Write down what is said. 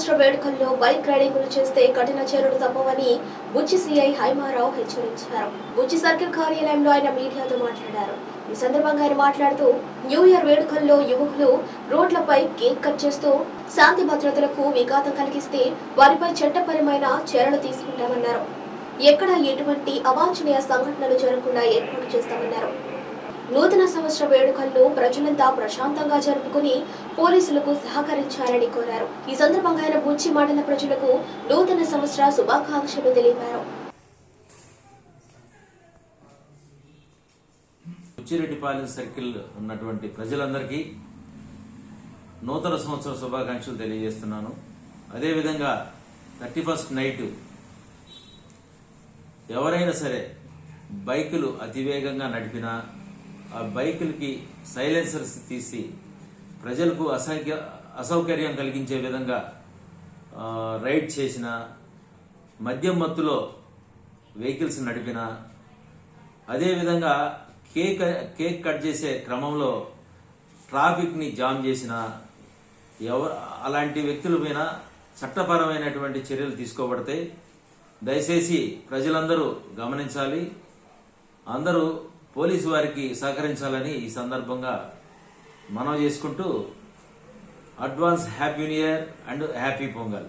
సంవత్సర వేడుకల్లో బైక్ రైడింగులు చేస్తే కఠిన చర్యలు తప్పవని బుచ్చి సిఐ హైమారావు హెచ్చరించారు. బుచ్చి సర్కిల్ కార్యాలయంలో ఆయన మీడియాతో మాట్లాడారు. ఈ సందర్భంగా ఆయన మాట్లాడుతూ న్యూ ఇయర్ వేడుకల్లో యువకులు రోడ్లపై కేక్ కట్ చేస్తూ శాంతి భద్రతలకు విఘాతం కలిగిస్తే వారిపై చట్టపరమైన చర్యలు తీసుకుంటామన్నారు. ఎక్కడ ఎటువంటి అవాంఛనీయ సంఘటనలు జరగకుండా ఏర్పాటు చేస్తామన్నారు. నూతన సంవత్సర వేడుకలను ప్రజలంతా ప్రశాంతంగా జరుపుకుని పోలీసులకు సహకరించాలని కోరారు. ఈ సందర్భంగా ఆయన బుచ్చి మండల ప్రజలకు నూతన సంవత్సర శుభాకాంక్షలు తెలిపారు. బుచ్చిరెడ్డిపాలెం సర్కిల్ ఉన్నటువంటి ప్రజలందరికీ నూతన సంవత్సర శుభాకాంక్షలు తెలియజేస్తున్నాను. అదేవిధంగా థర్టీ ఫస్ట్ నైట్ ఎవరైనా సరే బైకులు అతివేగంగా నడిపినా ఆ బైకులకి సైలెన్సర్స్ తీసి ప్రజలకు అసౌక్య అసౌకర్యం కలిగించే విధంగా రైడ్ చేసిన మద్యం మత్తులో వెహికల్స్ నడిపినా అదేవిధంగా కేక్ కేక్ కట్ చేసే క్రమంలో ట్రాఫిక్ని జామ్ చేసిన ఎవ అలాంటి వ్యక్తుల మీద చట్టపరమైనటువంటి చర్యలు తీసుకోబడతాయి. దయచేసి ప్రజలందరూ గమనించాలి. అందరూ పోలీసు వారికి సహకరించాలని ఈ సందర్భంగా మనం చేసుకుంటూ advance happy new year and happy Pongal